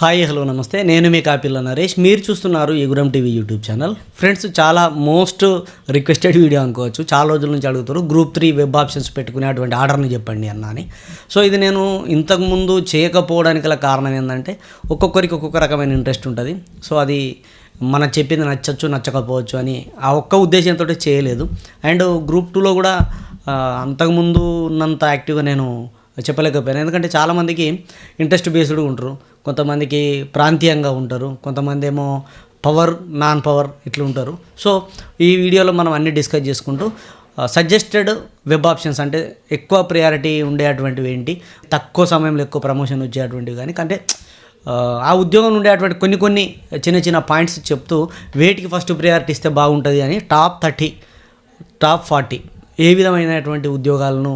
Hi hello నమస్తే. నేను మీ కాపిల్ల నరేష్. మీరు చూస్తున్నారు ఎగురం టీవీ యూట్యూబ్ ఛానల్. ఫ్రెండ్స్ చాలా మోస్ట్ రిక్వెస్టెడ్ వీడియో అనుకోవచ్చు. చాలా రోజుల నుంచి అడుగుతారు గ్రూప్ త్రీ వెబ్ ఆప్షన్స్ పెట్టుకునేటువంటి ఆర్డర్ని చెప్పండి అన్న అని. సో ఇది నేను ఇంతకుముందు చేయకపోవడానికి గల కారణం ఏంటంటే ఒక్కొక్కరికి ఒక్కొక్క రకమైన ఇంట్రెస్ట్ ఉంటుంది. సో అది మనం చెప్పింది నచ్చచ్చు నచ్చకపోవచ్చు అని ఆ ఒక్క ఉద్దేశంతో చేయలేదు. అండ్ గ్రూప్ టూలో కూడా అంతకుముందు ఉన్నంత యాక్టివ్గా నేను చెప్పలేకపోయాను. ఎందుకంటే చాలామందికి ఇంట్రెస్ట్ బేస్డ్ ఉంటారు. కొంతమందికి ప్రాంతీయంగా ఉంటారు కొంతమంది ఏమో పవర్ నాన్ పవర్ ఇట్లా ఉంటారు. సో ఈ వీడియోలో మనం అన్ని డిస్కస్ చేసుకుంటూ సజెస్టెడ్ వెబ్ ఆప్షన్స్ అంటే ఎక్కువ ప్రయారిటీ ఉండేటువంటివి ఏంటి తక్కువ సమయంలో ఎక్కువ ప్రమోషన్ వచ్చేటువంటివి కానీ అంటే ఆ, ఉద్యోగం ఉండేటువంటి కొన్ని కొన్ని చిన్న చిన్న పాయింట్స్ చెప్తూ వేటికి ఫస్ట్ ప్రయారిటీ ఇస్తే బాగుంటుంది అని టాప్ థర్టీ టాప్ ఫార్టీ ఏ విధమైనటువంటి ఉద్యోగాలను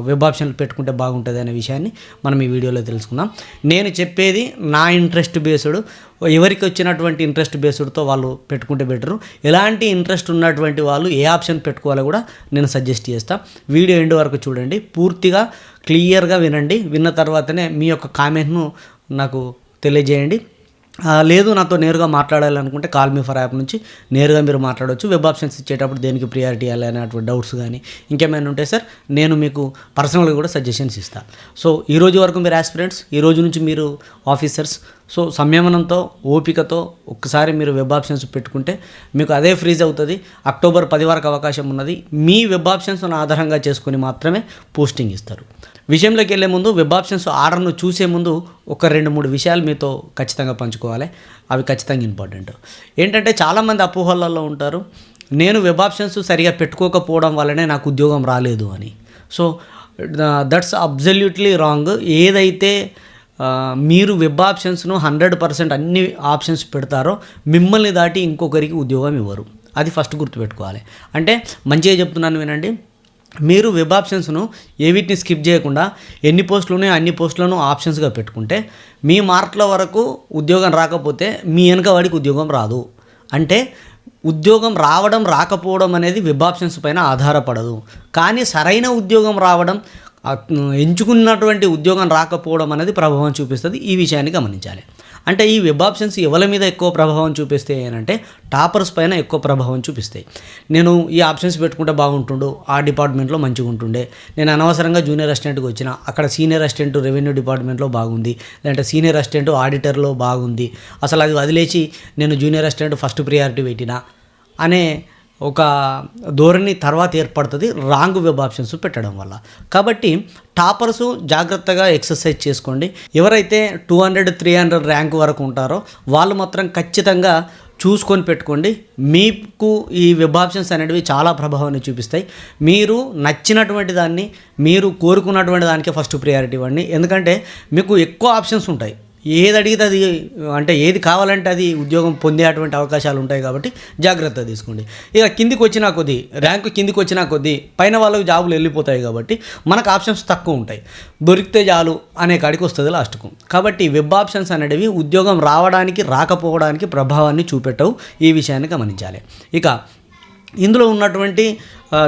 వెబ్ ఆప్షన్లు పెట్టుకుంటే బాగుంటుంది అనే విషయాన్ని మనం ఈ వీడియోలో తెలుసుకుందాం. నేను చెప్పేది నా ఇంట్రెస్ట్ బేస్డ్ ఎవరికి వచ్చినటువంటి ఇంట్రెస్ట్ బేస్డ్తో వాళ్ళు పెట్టుకుంటే బెటరు ఎలాంటి ఇంట్రెస్ట్ ఉన్నటువంటి వాళ్ళు ఏ ఆప్షన్ పెట్టుకోవాలో కూడా నేను సజెస్ట్ చేస్తాను వీడియో ఎండ్ వరకు చూడండి. పూర్తిగా క్లియర్గా వినండి. విన్న తర్వాతనే మీ యొక్క కామెంట్ను నాకు తెలియజేయండి. లేదు నాతో నేరుగా మాట్లాడాలనుకుంటే కాల్ మీ ఫర్ యాప్ నుంచి నేరుగా మీరు మాట్లాడవచ్చు వెబ్ ఆప్షన్స్ ఇచ్చేటప్పుడు దేనికి ప్రియారిటీ ఇవ్వాలి అనేటువంటి డౌట్స్ కానీ ఇంకేమైనా ఉంటే సార్ నేను మీకు పర్సనల్గా కూడా సజెషన్స్ ఇస్తాను సో ఈ రోజు వరకు మీరు ఆస్పిరెంట్స్ ఈ రోజు నుంచి మీరు ఆఫీసర్స్ సో సంయమనంతో ఓపికతో ఒక్కసారి మీరు వెబ్ ఆప్షన్స్ పెట్టుకుంటే మీకు అదే ఫ్రీజ్ అవుతుంది. అక్టోబర్ పది వరకు అవకాశం ఉన్నది. మీ వెబ్ ఆప్షన్స్ను ఆధారంగా చేసుకొని మాత్రమే పోస్టింగ్ ఇస్తారు. విషయంలోకి వెళ్ళే ముందు వెబ్ ఆప్షన్స్ ఆర్డర్ను చూసే ముందు ఒక రెండు మూడు విషయాలు మీతో ఖచ్చితంగా పంచుకోవాలి. అవి ఖచ్చితంగా ఇంపార్టెంట్ ఏంటంటే చాలామంది అపోహలలో ఉంటారు. నేను వెబ్ ఆప్షన్స్ సరిగా పెట్టుకోకపోవడం వల్లనే నాకు ఉద్యోగం రాలేదు అని. సో దట్స్ అబ్జల్యూట్లీ రాంగ్ ఏదైతే మీరు వెబ్ ఆప్షన్స్ను హండ్రెడ్ పర్సెంట్ అన్ని ఆప్షన్స్ పెడతారో మిమ్మల్ని దాటి ఇంకొకరికి ఉద్యోగం ఇవ్వరు. అది ఫస్ట్ గుర్తుపెట్టుకోవాలి. అంటే మంచిగా చెప్తున్నాను వినండి. మీరు వెబ్ ఆప్షన్స్ను ఏ వీటిని స్కిప్ చేయకుండా ఎన్ని పోస్టులు ఉన్నాయో అన్ని పోస్టులను ఆప్షన్స్గా పెట్టుకుంటే మీ మార్కుల వరకు ఉద్యోగం రాకపోతే మీ వెనక వాడికి ఉద్యోగం రాదు. అంటే ఉద్యోగం రావడం రాకపోవడం అనేది వెబ్ ఆప్షన్స్ పైన ఆధారపడదు. కానీ సరైన ఉద్యోగం రావడం ఎంచుకున్నటువంటి ఉద్యోగం రాకపోవడం అనేది ప్రభావం చూపిస్తుంది. ఈ విషయాన్ని గమనించాలి. అంటే ఈ వెబ్ ఆప్షన్స్ ఎవరి మీద ఎక్కువ ప్రభావం చూపిస్తాయి అని అంటే టాపర్స్ పైన ఎక్కువ ప్రభావం చూపిస్తాయి. నేను ఈ ఆప్షన్స్ పెట్టుకుంటే బాగుంటుండు ఆ డిపార్ట్మెంట్లో మంచిగా ఉంటుండే. నేను అనవసరంగా జూనియర్ అసిస్టెంట్కి వచ్చిన అక్కడ సీనియర్ అసిస్టెంట్ రెవెన్యూ డిపార్ట్మెంట్లో బాగుంది లేదంటే సీనియర్ అసిస్టెంట్ ఆడిటర్లో బాగుంది. అసలు అది వదిలేసి నేను జూనియర్ అసిస్టెంట్ ఫస్ట్ ప్రియారిటీ పెట్టినా అనే ఒక ధోరణి తర్వాత ఏర్పడుతుంది. రాంగ్ వెబ్ ఆప్షన్స్ పెట్టడం వల్ల. కాబట్టి టాపర్స్ జాగ్రత్తగా ఎక్సర్సైజ్ చేసుకోండి. ఎవరైతే two hundred three hundred rank వరకు ఉంటారో వాళ్ళు మాత్రం ఖచ్చితంగా చూసుకొని పెట్టుకోండి. మీకు ఈ వెబ్ ఆప్షన్స్ అనేటివి చాలా ప్రభావాన్ని చూపిస్తాయి. మీరు నచ్చినటువంటి దాన్ని మీరు కోరుకున్నటువంటి దానికే ఫస్ట్ ప్రియారిటీ ఇవ్వండి. ఎందుకంటే మీకు ఎక్కువ ఆప్షన్స్ ఉంటాయి. ఏది అడిగితే అది అంటే ఏది కావాలంటే అది ఉద్యోగం పొందేటువంటి అవకాశాలు ఉంటాయి కాబట్టి జాగ్రత్త తీసుకోండి. ఇక కిందికి వచ్చినా కొద్దీ ర్యాంకు కిందికి వచ్చినా కొద్దీ పైన వాళ్ళకి జాబులు వెళ్ళిపోతాయి కాబట్టి మనకు ఆప్షన్స్ తక్కువ ఉంటాయి. దొరికితే చాలు అనే కాడికి వస్తుంది లాస్ట్కు. కాబట్టి వెబ్ ఆప్షన్స్ అనేటివి ఉద్యోగం రావడానికి రాకపోవడానికి ప్రభావాన్ని చూపెట్టవు. ఈ విషయాన్ని గమనించాలి. ఇక ఇందులో ఉన్నటువంటి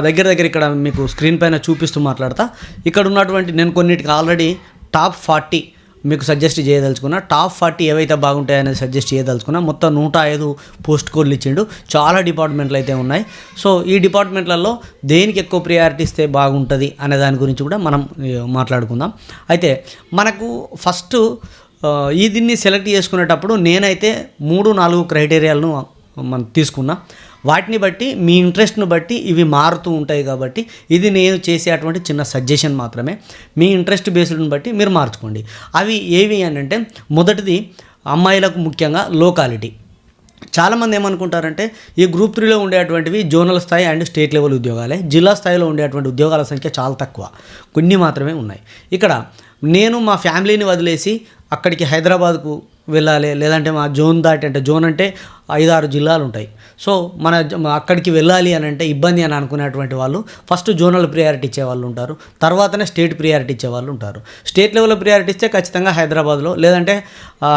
దగ్గర దగ్గర ఇక్కడ మీకు స్క్రీన్ పైన చూపిస్తూ మాట్లాడతా. ఇక్కడ ఉన్నటువంటి నేను కొన్నిటికి ఆల్రెడీ టాప్ ఫార్టీ మీకు సజెస్ట్ చేయదలుచుకున్నా టాప్ ఫార్టీ ఏవైతే బాగుంటాయనేది సజెస్ట్ చేయదలుచుకున్నా మొత్తం నూట ఐదు పోస్ట్ కోడ్లు ఇచ్చిండు. చాలా డిపార్ట్మెంట్లు అయితే ఉన్నాయి. సో ఈ డిపార్ట్మెంట్లలో దేనికి ఎక్కువ ప్రియారిటీ ఇస్తే బాగుంటుంది అనే దాని గురించి కూడా మనం మాట్లాడుకుందాం. అయితే మనకు ఫస్ట్ ఈ దీన్ని సెలెక్ట్ చేసుకునేటప్పుడు నేనైతే మూడు నాలుగు క్రైటీరియాలను మనం తీసుకున్నా. వాటిని బట్టి మీ ఇంట్రెస్ట్ను బట్టి ఇవి మారుతూ ఉంటాయి కాబట్టి ఇది నేను చేసేటువంటి చిన్న సజెషన్ మాత్రమే. మీ ఇంట్రెస్ట్ బేస్డ్ని బట్టి మీరు మార్చుకోండి. అవి ఏవి అని అంటే మొదటిది అమ్మాయిలకు ముఖ్యంగా లోకాలిటీ. చాలామంది ఏమనుకుంటారంటే ఈ గ్రూప్ త్రీలో ఉండేటువంటివి జోనల్ స్థాయి అండ్ స్టేట్ లెవెల్ ఉద్యోగాలే. జిల్లా స్థాయిలో ఉండేటువంటి ఉద్యోగాల సంఖ్య చాలా తక్కువ. కొన్ని మాత్రమే ఉన్నాయి. ఇక్కడ నేను మా ఫ్యామిలీని వదిలేసి అక్కడికి హైదరాబాద్కు వెళ్ళాలి లేదంటే మా జోన్ దాటి అంటే జోన్ అంటే ఐదారు జిల్లాలు ఉంటాయి. సో మన అక్కడికి వెళ్ళాలి అని అంటే ఇబ్బంది అని అనుకునేటువంటి వాళ్ళు ఫస్ట్ జోనల్ ప్రియారిటీ ఇచ్చే వాళ్ళు ఉంటారు. తర్వాతనే స్టేట్ ప్రియారిటీ ఇచ్చే వాళ్ళు ఉంటారు. స్టేట్ లెవెల్ ప్రియారిటీ ఇస్తే ఖచ్చితంగా హైదరాబాద్లో లేదంటే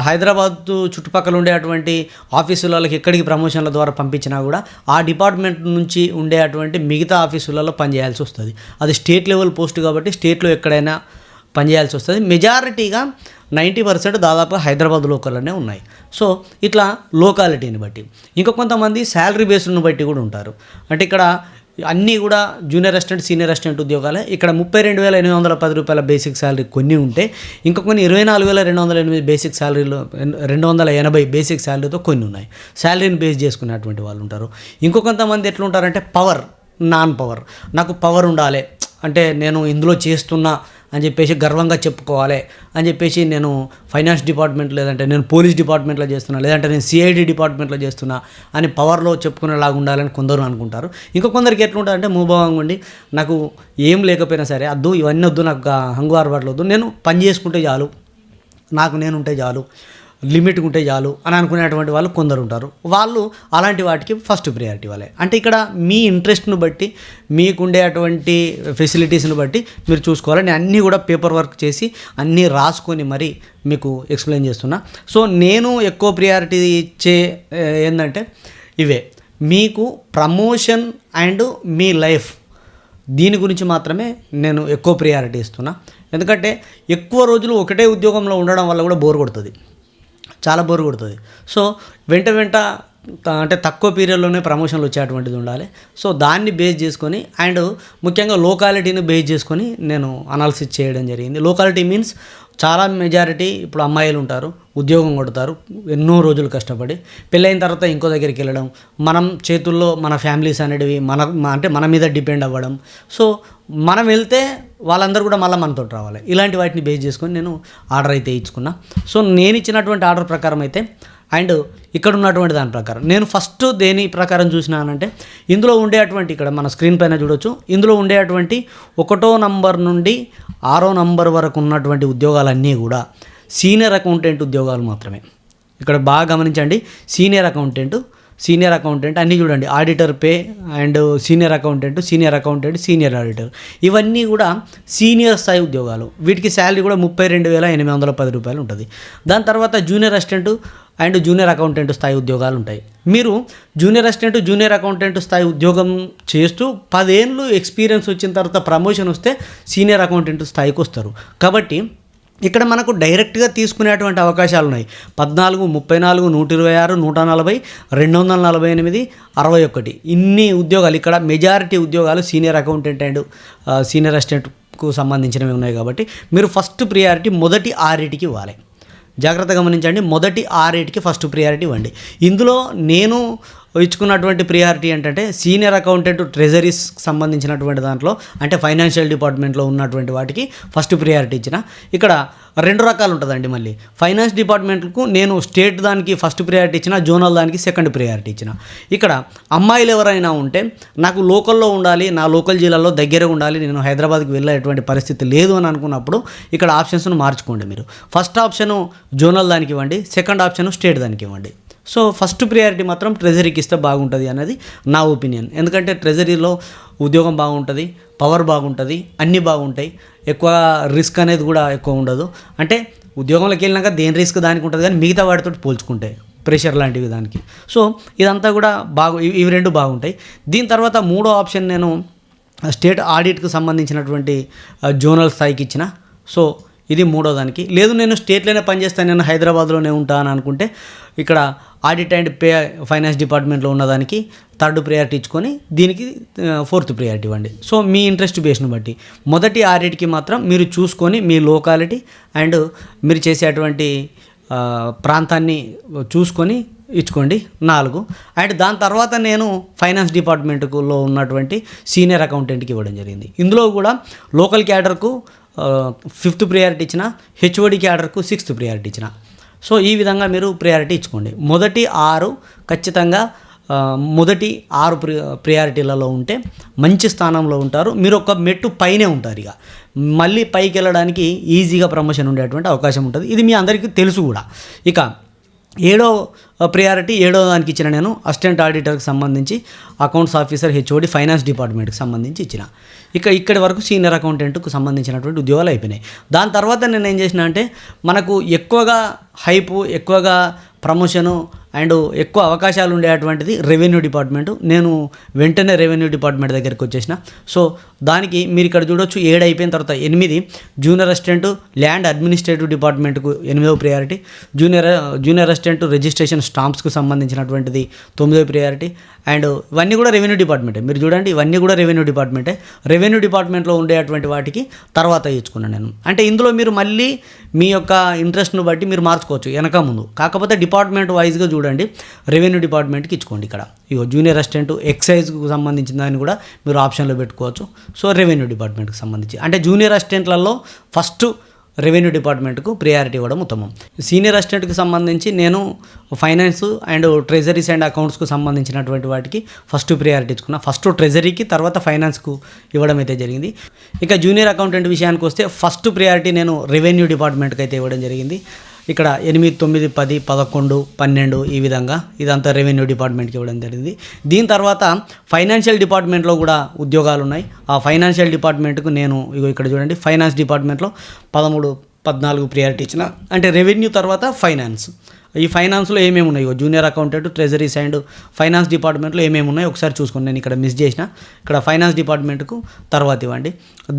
హైదరాబాద్ చుట్టుపక్కల ఉండేటువంటి ఆఫీసులకి ఎక్కడికి ప్రమోషన్ల ద్వారా పంపించినా కూడా ఆ డిపార్ట్మెంట్ నుంచి ఉండేటువంటి మిగతా ఆఫీసులలో పనిచేయాల్సి వస్తుంది. అది స్టేట్ లెవెల్ పోస్ట్ కాబట్టి స్టేట్లో ఎక్కడైనా పనిచేయాల్సి వస్తుంది. మెజారిటీగా నైంటీ పర్సెంట్ దాదాపు హైదరాబాద్ లోకల్లోనే ఉన్నాయి. సో ఇట్లా లోకాలిటీని బట్టి. ఇంకా కొంతమంది శాలరీ బేస్డ్ని బట్టి కూడా ఉంటారు. అంటే ఇక్కడ అన్నీ కూడా జూనియర్ అసిస్టెంట్ సీనియర్ అసిస్టెంట్ ఉద్యోగాలే. ఇక్కడ ముప్పై రెండు వేల ఎనిమిది వందల పది రూపాయల బేసిక్ శాలరీ కొన్ని ఉంటే ఇంకా కొన్ని ఇరవై నాలుగు వేల రెండు వందల ఎనిమిది బేసిక్ శాలరీలో రెండు వందల ఎనభై బేసిక్ శాలరీతో కొన్ని ఉన్నాయి. శాలరీని బేస్ చేసుకునేటువంటి వాళ్ళు ఉంటారు. ఇంకో కొంతమంది ఎట్లా ఉంటారంటే పవర్ నాన్ పవర్. నాకు పవర్ ఉండాలి. అంటే నేను ఇందులో చేస్తున్నా అని చెప్పేసి గర్వంగా చెప్పుకోవాలి అని చెప్పేసి నేను ఫైనాన్స్ డిపార్ట్మెంట్ లేదంటే నేను పోలీస్ డిపార్ట్మెంట్లో చేస్తున్నా లేదంటే నేను సిఐడి డిపార్ట్మెంట్లో చేస్తున్నా అని పవర్లో చెప్పుకునేలాగా ఉండాలని కొందరు అనుకుంటారు. ఇంకా కొందరికి ఎట్లుంటారంటే మూభావంగా ఉండి నాకు ఏం లేకపోయినా సరే అద్దు ఇవన్నీ వద్దు నాకు హంగు ఆర్బాట్లు వద్దు నేను పని చేసుకుంటే చాలు నాకు నేను ఉంటే చాలు లిమిట్ ఉంటే చాలు అని అనుకునేటువంటి వాళ్ళు కొందరు ఉంటారు వాళ్ళు అలాంటి వాటికి ఫస్ట్ ప్రియారిటీ వాళ్ళే. అంటే ఇక్కడ మీ ఇంట్రెస్ట్ను బట్టి మీకుండే అటువంటి ఫెసిలిటీస్ని బట్టి మీరు చూసుకోవాలి నేను అన్నీ కూడా పేపర్ వర్క్ చేసి అన్నీ రాసుకొని మరి మీకు ఎక్స్ప్లెయిన్ చేస్తున్నా. సో నేను ఎక్కువ ప్రియారిటీ ఇచ్చే ఏంటంటే ఇవే. మీకు ప్రమోషన్ అండ్ మీ లైఫ్ దీని గురించి మాత్రమే నేను ఎక్కువ ప్రియారిటీ ఇస్తున్నా. ఎందుకంటే ఎక్కువ రోజులు ఒకటే ఉద్యోగంలో ఉండడం వల్ల కూడా బోర్ కొడుతుంది. చాలా బోరు కొడుతుంది. సో వెంట వెంట అంటే తక్కువ పీరియడ్లోనే ప్రమోషన్లు వచ్చేటువంటిది ఉండాలి. సో దాన్ని బేస్ చేసుకొని అండ్ ముఖ్యంగా లోకాలిటీని బేస్ చేసుకొని నేను అనాలిసిస్ చేయడం జరిగింది. లోకాలిటీ మీన్స్ చాలా మెజారిటీ ఇప్పుడు అమ్మాయిలు ఉంటారు ఉద్యోగం కొడతారు ఎన్నో రోజులు కష్టపడి పెళ్ళైన తర్వాత ఇంకో దగ్గరికి వెళ్ళడం మనం చేతుల్లో మన ఫ్యామిలీస్ అనేటివి మన అంటే మన మీద డిపెండ్ అవ్వడం. సో మనం వెళ్తే వాళ్ళందరూ కూడా మళ్ళీ మనతో రావాలి. ఇలాంటి వాటిని బేస్ చేసుకొని నేను ఆర్డర్ అయితే ఇచ్చుకున్నా. సో నేను ఇచ్చినటువంటి ఆర్డర్ ప్రకారం అయితే అండ్ ఇక్కడ ఉన్నటువంటి దాని ప్రకారం. నేను ఫస్ట్ దేని ప్రకారం చూసినానంటే ఇందులో ఉండేటువంటి ఇక్కడ మన స్క్రీన్ పైన చూడొచ్చు. ఇందులో ఉండేటువంటి ఒకటో నంబర్ నుండి ఆరో నంబర్ వరకు ఉన్నటువంటి ఉద్యోగాలన్నీ కూడా సీనియర్ అకౌంటెంట్ ఉద్యోగాలు మాత్రమే. ఇక్కడ బాగా గమనించండి. సీనియర్ అకౌంటెంట్ సీనియర్ అకౌంటెంట్ అన్నీ చూడండి. Auditor pay and senior accountant senior accountant senior auditor. ఇవన్నీ కూడా సీనియర్ స్థాయి ఉద్యోగాలు. వీటికి శాలరీ కూడా ముప్పై రెండు వేల ఎనిమిది వందల పది రూపాయలు ఉంటుంది. దాని తర్వాత junior assistant and junior accountant స్థాయి ఉద్యోగాలు ఉంటాయి. మీరు జూనియర్ అసిస్టెంట్ జూనియర్ అకౌంటెంట్ స్థాయి ఉద్యోగం చేస్తూ పదేళ్ళు ఎక్స్పీరియన్స్ వచ్చిన తర్వాత ప్రమోషన్ వస్తే సీనియర్ అకౌంటెంట్ స్థాయికి వస్తారు. కాబట్టి ఇక్కడ మనకు డైరెక్ట్గా తీసుకునేటువంటి అవకాశాలు ఉన్నాయి పద్నాలుగు ముప్పై నాలుగు నూట ఇరవై ఆరు నూట నలభై రెండు వందల నలభై ఎనిమిది అరవై ఒకటి. ఇన్ని ఉద్యోగాలు ఇక్కడ మెజారిటీ ఉద్యోగాలు సీనియర్ అకౌంటెంట్ అండ్ సీనియర్ అసిస్టెంట్కు సంబంధించినవి ఉన్నాయి కాబట్టి మీరు ఫస్ట్ ప్రియారిటీ మొదటి ఆరిటికి ఇవ్వాలి. జాగ్రత్త గమనించండి మొదటి ఆరేటికి ఫస్ట్ ప్రియారిటీ ఇవ్వండి. ఇందులో నేను ఇచ్చుకున్నటువంటి ప్రియారిటీ ఏంటంటే సీనియర్ అకౌంటెంట్ ట్రెజరీస్ సంబంధించినటువంటి దాంట్లో అంటే ఫైనాన్షియల్ డిపార్ట్మెంట్లో ఉన్నటువంటి వాటికి ఫస్ట్ ప్రియారిటీ ఇచ్చిన. ఇక్కడ రెండు రకాలు ఉంటుందండి మళ్ళీ. ఫైనాన్స్ డిపార్ట్మెంట్కు నేను స్టేట్ దానికి ఫస్ట్ ప్రియారిటీ ఇచ్చిన జోనల్ దానికి సెకండ్ ప్రియారిటీ ఇచ్చిన. ఇక్కడ అమ్మాయిలు ఎవరైనా ఉంటే నాకు లోకల్లో ఉండాలి నా లోకల్ జిల్లాలో దగ్గర ఉండాలి నేను హైదరాబాద్కి వెళ్ళేటువంటి పరిస్థితి లేదు అని అనుకున్నప్పుడు ఇక్కడ ఆప్షన్స్ను మార్చుకోండి మీరు. ఫస్ట్ ఆప్షను జోనల్ దానికి ఇవ్వండి సెకండ్ ఆప్షన్ స్టేట్ దానికి ఇవ్వండి. సో ఫస్ట్ ప్రియారిటీ మాత్రం ట్రెజరీకి ఇస్తే బాగుంటుంది అనేది నా ఒపీనియన్. ఎందుకంటే ట్రెజరీలో ఉద్యోగం బాగుంటుంది పవర్ బాగుంటుంది అన్నీ బాగుంటాయి. ఎక్కువ రిస్క్ అనేది కూడా ఎక్కువ ఉండదు. అంటే ఉద్యోగంలోకి వెళ్ళినాక దేని రిస్క్ దానికి ఉంటుంది కానీ మిగతా వాటితో పోల్చుకుంటే ప్రెషర్ లాంటివి దానికి. సో ఇదంతా కూడా బాగు ఇవి రెండు బాగుంటాయి. దీని తర్వాత మూడో ఆప్షన్ నేను స్టేట్ ఆడిట్కి సంబంధించినటువంటి జోనల్ స్థాయికి ఇచ్చిన. సో ఇది మూడో దానికి లేదు నేను స్టేట్లోనే పనిచేస్తాను నేను హైదరాబాద్లోనే ఉంటాను అనుకుంటే ఇక్కడ ఆడిట్ అండ్ పే ఫైనాన్స్ డిపార్ట్మెంట్లో ఉన్నదానికి థర్డ్ ప్రియారిటీ ఇచ్చుకొని దీనికి ఫోర్త్ ప్రయారిటీ ఇవ్వండి. సో మీ ఇంట్రెస్ట్ బేస్ను బట్టి. మొదటి ఆడిట్కి మాత్రం మీరు చూసుకొని మీ లోకాలిటీ అండ్ మీరు చేసేటువంటి ప్రాంతాన్ని చూసుకొని ఇచ్చుకోండి. నాలుగు. అండ్ దాని తర్వాత నేను ఫైనాన్స్ డిపార్ట్మెంట్లో ఉన్నటువంటి సీనియర్ అకౌంటెంట్కి ఇవ్వడం జరిగింది. ఇందులో కూడా లోకల్ క్యాడర్కు ఫిఫ్త్ ప్రియారిటీ ఇచ్చిన హెచ్ఓడి క్యాడర్కు సిక్స్త్ ప్రియారిటీ ఇచ్చిన. సో ఈ విధంగా మీరు ప్రియారిటీ ఇచ్చుకోండి. మొదటి ఆరు ఖచ్చితంగా మొదటి ఆరు ప్రి ప్రియారిటీలలో ఉంటే మంచి స్థానంలో ఉంటారు. మీరు ఒక మెట్టు పైనే ఉంటారు ఇక. మళ్ళీ పైకి వెళ్ళడానికి ఈజీగా ప్రమోషన్ ఉండేటువంటి అవకాశం ఉంటుంది. ఇది మీ అందరికీ తెలుసు కూడా. ఇక ఏడో ప్రియారిటీ ఏడో దానికి ఇచ్చిన నేను అసిస్టెంట్ ఆడిటర్కి సంబంధించి అకౌంట్స్ ఆఫీసర్ హెచ్ఓడి ఫైనాన్స్ డిపార్ట్మెంట్కి సంబంధించి ఇచ్చిన. ఇక ఇక్కడి వరకు సీనియర్ అకౌంటెంట్కు సంబంధించినటువంటి ఉద్యోగాలు అయిపోయినాయి. దాని తర్వాత నేను ఏం చేసిన అంటే మనకు ఎక్కువగా హైపు ఎక్కువగా ప్రమోషను అండ్ ఎక్కువ అవకాశాలు ఉండేటువంటిది రెవెన్యూ డిపార్ట్మెంట్. నేను వెంటనే రెవెన్యూ డిపార్ట్మెంట్ దగ్గరికి వచ్చేసిన. సో దానికి మీరు ఇక్కడ చూడొచ్చు ఏడు అయిపోయిన తర్వాత ఎనిమిది జూనియర్ అసిస్టెంట్ ల్యాండ్ అడ్మినిస్ట్రేటివ్ డిపార్ట్మెంట్కు ఎనిమిదవ priority junior junior assistant registration స్టాంప్స్కు సంబంధించినటువంటిది తొమ్మిదవ ప్రియారిటీ. అండ్ ఇవన్నీ కూడా రెవెన్యూ డిపార్ట్మెంటే. మీరు చూడండి ఇవన్నీ కూడా రెవెన్యూ డిపార్ట్మెంటే. రెవెన్యూ డిపార్ట్మెంట్లో ఉండేటువంటి వాటికి తర్వాత ఇచ్చుకున్నాను నేను. అంటే ఇందులో మీరు మళ్ళీ మీ యొక్క ఇంట్రెస్ట్ను బట్టి మీరు మార్చుకోవచ్చు వెనక ముందు. కాకపోతే డిపార్ట్మెంట్ వైజ్గా చూడండి. రెవెన్యూ డిపార్ట్మెంట్కి ఇచ్చుకోండి ఇక్కడ. ఇగో జూనియర్ అసిస్టెంట్ ఎక్సైజ్కు సంబంధించిన దాన్ని కూడా మీరు ఆప్షన్లో పెట్టుకోవచ్చు. సో రెవెన్యూ డిపార్ట్మెంట్కి సంబంధించి. అంటే జూనియర్ అసిస్టెంట్లలో ఫస్ట్ రెవెన్యూ డిపార్ట్మెంట్కు ప్రియారిటీ ఇవ్వడం ఉత్తమం. సీనియర్ అసిస్టెంట్కి సంబంధించి నేను ఫైనాన్స్ అండ్ ట్రెజరీస్ అండ్ అకౌంట్స్కు సంబంధించినటువంటి వాటికి ఫస్ట్ ప్రియారిటీ ఇచ్చుకున్నా. ఫస్ట్ ట్రెజరీకి తర్వాత ఫైనాన్స్కు ఇవ్వడం అయితే జరిగింది. ఇక జూనియర్ అకౌంటెంట్ విషయానికి వస్తే ఫస్ట్ ప్రియారిటీ నేను రెవెన్యూ డిపార్ట్మెంట్కి అయితే ఇవ్వడం జరిగింది. ఇక్కడ ఎనిమిది తొమ్మిది పది పదకొండు పన్నెండు ఈ విధంగా ఇదంతా రెవెన్యూ డిపార్ట్మెంట్కి ఇవ్వడం జరిగింది. దీని తర్వాత ఫైనాన్షియల్ డిపార్ట్మెంట్లో కూడా ఉద్యోగాలు ఉన్నాయి ఆ ఫైనాన్షియల్ డిపార్ట్మెంట్కు నేను ఇగో ఇక్కడ చూడండి. ఫైనాన్స్ డిపార్ట్మెంట్లో పదమూడు పద్నాలుగు ప్రియారిటీ ఇచ్చిన. అంటే రెవెన్యూ తర్వాత ఫైనాన్స్ ఈ ఫైనాన్స్లో ఏమేమి ఉన్నాయో? Junior accountant treasuries and finance డిపార్ట్మెంట్లో ఏమేమి ఉన్నాయో? ఒకసారి చూసుకోండి నేను ఇక్కడ మిస్ చేసిన. ఇక్కడ ఫైనాన్స్ డిపార్ట్మెంట్కు తర్వాత ఇవ్వండి.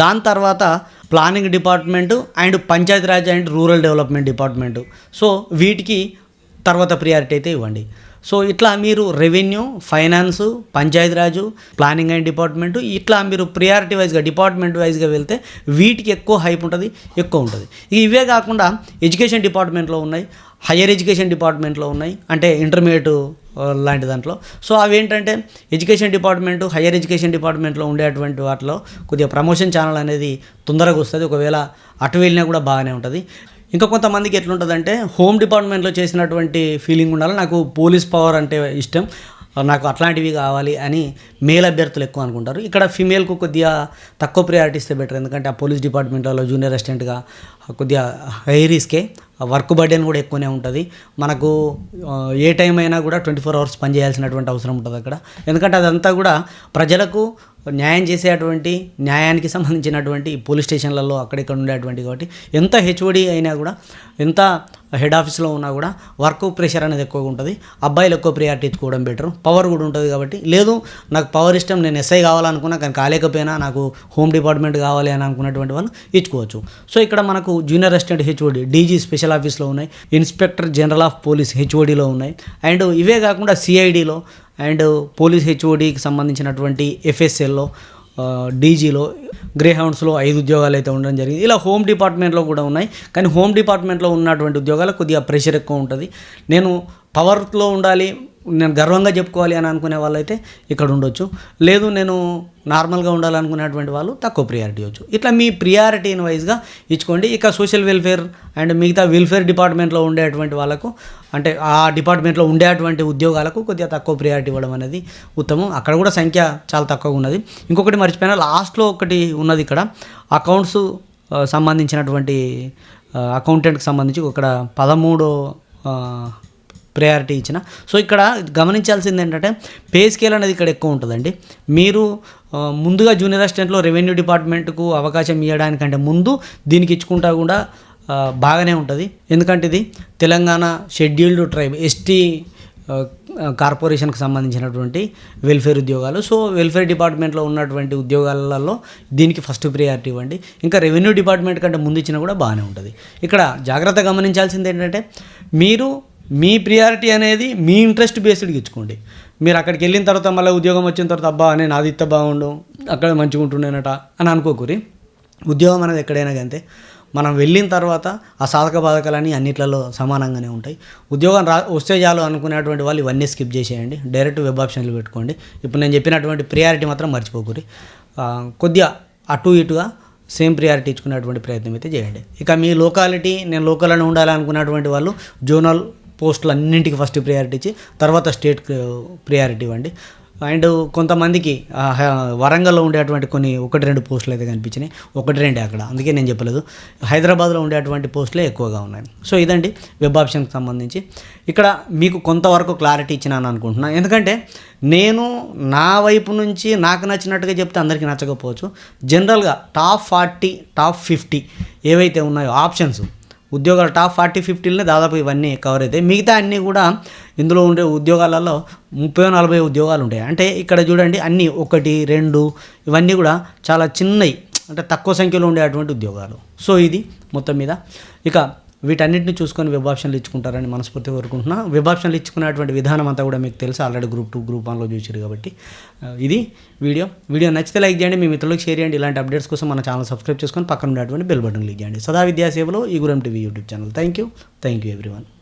దాని తర్వాత planning department and Panchayati Raj and rural development department. So వీటికి తర్వాత ప్రియారిటీ అయితే ఇవ్వండి. సో ఇట్లా మీరు revenue finance Panchayati Raj planning and department ఇట్లా మీరు ప్రియారిటీ వైజ్గా డిపార్ట్మెంట్ వైజ్గా వెళ్తే వీటికి ఎక్కువ హైప్ ఉంటుంది ఎక్కువ ఉంటుంది. ఇవే కాకుండా ఎడ్యుకేషన్ డిపార్ట్మెంట్లో ఉన్నాయి. హయ్యర్ ఎడ్యుకేషన్ డిపార్ట్మెంట్లో ఉన్నాయి. అంటే ఇంటర్మీడియట్ లాంటి దాంట్లో. సో అవి ఏంటంటే ఎడ్యుకేషన్ డిపార్ట్మెంట్ హయ్యర్ ఎడ్యుకేషన్ డిపార్ట్మెంట్లో ఉండేటువంటి వాటిలో కొద్దిగా ప్రమోషన్ ఛానల్ అనేది తొందరగా వస్తుంది. ఒకవేళ అటు వెళ్ళినా కూడా బాగానే ఉంటుంది. ఇంకా కొంతమందికి ఎట్లుంటుందంటే హోమ్ డిపార్ట్మెంట్లో చేసినటువంటి ఫీలింగ్ ఉండాలి. నాకు పోలీస్ పవర్ అంటే ఇష్టం. నాకు అట్లాంటివి కావాలి అని మేల్ అభ్యర్థులు ఎక్కువ అనుకుంటారు. ఇక్కడ ఫీమేల్కు కొద్దిగా తక్కువ ప్రయారిటీ ఇస్తే బెటర్ ఎందుకంటే ఆ పోలీస్ డిపార్ట్మెంట్లో జూనియర్ అసిస్టెంట్గా కొద్దిగా హై రిస్కే వర్క్ బర్డెన్ కూడా ఎక్కువనే ఉంటుంది. మనకు ఏ టైం అయినా కూడా ట్వంటీ ఫోర్ అవర్స్ పనిచేయాల్సినటువంటి అవసరం ఉంటుంది అక్కడ. ఎందుకంటే అదంతా కూడా ప్రజలకు న్యాయం చేసేటువంటి న్యాయానికి సంబంధించినటువంటి పోలీస్ స్టేషన్లలో అక్కడిక్కడ ఉండేటువంటి కాబట్టి ఎంత హెచ్ఓడి అయినా కూడా ఎంత హెడ్ ఆఫీస్లో ఉన్నా కూడా వర్క్ ప్రెషర్ అనేది ఎక్కువగా ఉంటుంది. అబ్బాయిలు ఎక్కువ ప్రియారిటీ ఇచ్చుకోవడం బెటర్ పవర్ కూడా ఉంటుంది కాబట్టి లేదు నాకు పవర్ ఇష్టం నేను ఎస్ఐ కావాలనుకున్నా కానీ కాలేకపోయినా నాకు హోమ్ డిపార్ట్మెంట్ కావాలి అని అనుకున్నటువంటి వాళ్ళు ఇచ్చుకోవచ్చు. సో ఇక్కడ మనకు junior assistant HOD DG special ఆఫీస్లో ఉన్నాయి. ఇన్స్పెక్టర్ జనరల్ ఆఫ్ పోలీస్ హెచ్ఓడిలో ఉన్నాయి. అండ్ ఇవే కాకుండా సిఐడిలో అండ్ పోలీస్ హెచ్ఓడికి సంబంధించినటువంటి ఎఫ్ఎస్ఎల్లో డీజీలో గ్రేహౌండ్స్లో ఐదు ఉద్యోగాలు అయితే ఉండడం జరిగింది. ఇలా హోమ్ డిపార్ట్మెంట్లో కూడా ఉన్నాయి. కానీ హోమ్ డిపార్ట్మెంట్లో ఉన్నటువంటి ఉద్యోగాలు కొద్దిగా ప్రెషర్ ఎక్కువ ఉంటుంది. నేను పవర్లో ఉండాలి నేను గర్వంగా చెప్పుకోవాలి అని అనుకునే వాళ్ళైతే ఇక్కడ ఉండొచ్చు. లేదు నేను నార్మల్గా ఉండాలనుకునేటువంటి వాళ్ళు తక్కువ ప్రియారిటీ ఇవ్వచ్చు. ఇట్లా మీ ప్రియారిటీని వైజ్గా ఇచ్చుకోండి. ఇక సోషల్ వెల్ఫేర్ అండ్ మిగతా వెల్ఫేర్ డిపార్ట్మెంట్లో ఉండేటువంటి వాళ్ళకు అంటే ఆ డిపార్ట్మెంట్లో ఉండేటువంటి ఉద్యోగాలకు కొద్దిగా తక్కువ ప్రియారిటీ ఇవ్వడం అనేది ఉత్తమం. అక్కడ కూడా సంఖ్య చాలా తక్కువగా ఉన్నది. ఇంకొకటి మర్చిపోయినా లాస్ట్లో ఒకటి ఉన్నది ఇక్కడ. అకౌంట్స్ సంబంధించినటువంటి అకౌంటెంట్కి సంబంధించి ఇక్కడ పదమూడు ప్రయారిటీ ఇచ్చిన. సో ఇక్కడ గమనించాల్సింది ఏంటంటే పే స్కేల్ అనేది ఇక్కడ ఎక్కువ ఉంటుందండి. మీరు ముందుగా జూనియర్ అసిస్టెంట్లో రెవెన్యూ డిపార్ట్మెంట్కు అవకాశం ఇవ్వడానికంటే ముందు దీనికి ఇచ్చుకుంటా కూడా బాగానే ఉంటుంది. ఎందుకంటే ఇది తెలంగాణ షెడ్యూల్డ్ ట్రైబ్ ఎస్టీ కార్పొరేషన్కి సంబంధించినటువంటి వెల్ఫేర్ ఉద్యోగాలు. సో వెల్ఫేర్ డిపార్ట్మెంట్లో ఉన్నటువంటి ఉద్యోగాలలో దీనికి ఫస్ట్ ప్రియారిటీ ఇవ్వండి. ఇంకా రెవెన్యూ డిపార్ట్మెంట్ కంటే ముందు ఇచ్చినా కూడా బాగానే ఉంటుంది. ఇక్కడ జాగ్రత్త గమనించాల్సింది ఏంటంటే మీరు మీ ప్రియారిటీ అనేది మీ ఇంట్రెస్ట్ బేస్డ్గా ఇచ్చుకోండి. మీరు అక్కడికి వెళ్ళిన తర్వాత మళ్ళీ ఉద్యోగం వచ్చిన తర్వాత అబ్బా నేను అది ఇత్త బాగుండు అక్కడ మంచిగా ఉంటుండేనట అని అనుకోకూరి. ఉద్యోగం అనేది ఎక్కడైనా అంతే మనం వెళ్ళిన తర్వాత ఆ సాధక బాధకాలన్నీ అన్నిట్లలో సమానంగానే ఉంటాయి. ఉద్యోగం రా వస్తే చాలు అనుకునేటువంటి వాళ్ళు ఇవన్నీ స్కిప్ చేసేయండి. డైరెక్ట్ వెబ్ ఆప్షన్లు పెట్టుకోండి. ఇప్పుడు నేను చెప్పినటువంటి ప్రియారిటీ మాత్రం మర్చిపోకూరి. కొద్దిగా అటు ఇటుగా సేమ్ ప్రియారిటీ ఇచ్చుకునేటువంటి ప్రయత్నం అయితే చేయండి. ఇక మీ లోకాలిటీ నేను లోకల్లోనే ఉండాలనుకున్నటువంటి వాళ్ళు జోనల్ పోస్టులు అన్నింటికి ఫస్ట్ ప్రియారిటీ ఇచ్చి తర్వాత స్టేట్ ప్రియారిటీ ఇవ్వండి. అండ్ కొంతమందికి వరంగల్లో ఉండేటువంటి కొన్ని ఒకటి రెండు పోస్టులు అయితే కనిపించినాయి. ఒకటి రెండే అక్కడ. అందుకే నేను చెప్పలేదు. హైదరాబాద్లో ఉండేటువంటి పోస్టులే ఎక్కువగా ఉన్నాయి. సో ఇదండి వెబ్ ఆప్షన్కి సంబంధించి. ఇక్కడ మీకు కొంతవరకు క్లారిటీ ఇచ్చినాను అనుకుంటున్నాను ఎందుకంటే నేను నా వైపు నుంచి నాకు నచ్చినట్టుగా చెప్తే అందరికీ నచ్చకపోవచ్చు. జనరల్గా టాప్ ఫార్టీ టాప్ ఫిఫ్టీ ఏవైతే ఉన్నాయో ఆప్షన్స్ ఉద్యోగాలు టాప్ ఫార్టీ ఫిఫ్టీలోనే దాదాపు ఇవన్నీ కవర్ అవుతాయి మిగతా అన్నీ కూడా ఇందులో ఉండే ఉద్యోగాలలో ముప్పై నలభై ఉద్యోగాలు ఉంటాయి. అంటే ఇక్కడ చూడండి అన్నీ ఒకటి రెండు ఇవన్నీ కూడా చాలా చిన్నవి అంటే తక్కువ సంఖ్యలో ఉండేటువంటి ఉద్యోగాలు. సో ఇది మొత్తం మీద. ఇక వీటన్నిటిని చూసుకొని వెబ్ ఆప్షన్లు ఇచ్చుకుంటారని మనస్ఫూర్తి కోరుకుంటున్నా. వెబ్ ఆప్షన్లు ఇచ్చుకునేటువంటి విధానం అంతా కూడా మీకు తెలుసు. ఆల్రెడీ గ్రూప్ టూ గ్రూప్ వన్లో చూసారు కాబట్టి. ఇది వీడియో. వీడియో నచ్చితే లైక్ చేయండి మీ మిత్రులకు షేర్ చేయండి. ఇలాంటి అప్డేట్స్ కోసం మన ఛానల్ సబ్స్క్రైబ్ చేసుకొని పక్కన ఉన్నటువంటి బెల్ బటన్ క్లిక్ చేయండి. సదా విద్యాసేవలో ఈ Guram TV YouTube channel thank you thank you everyone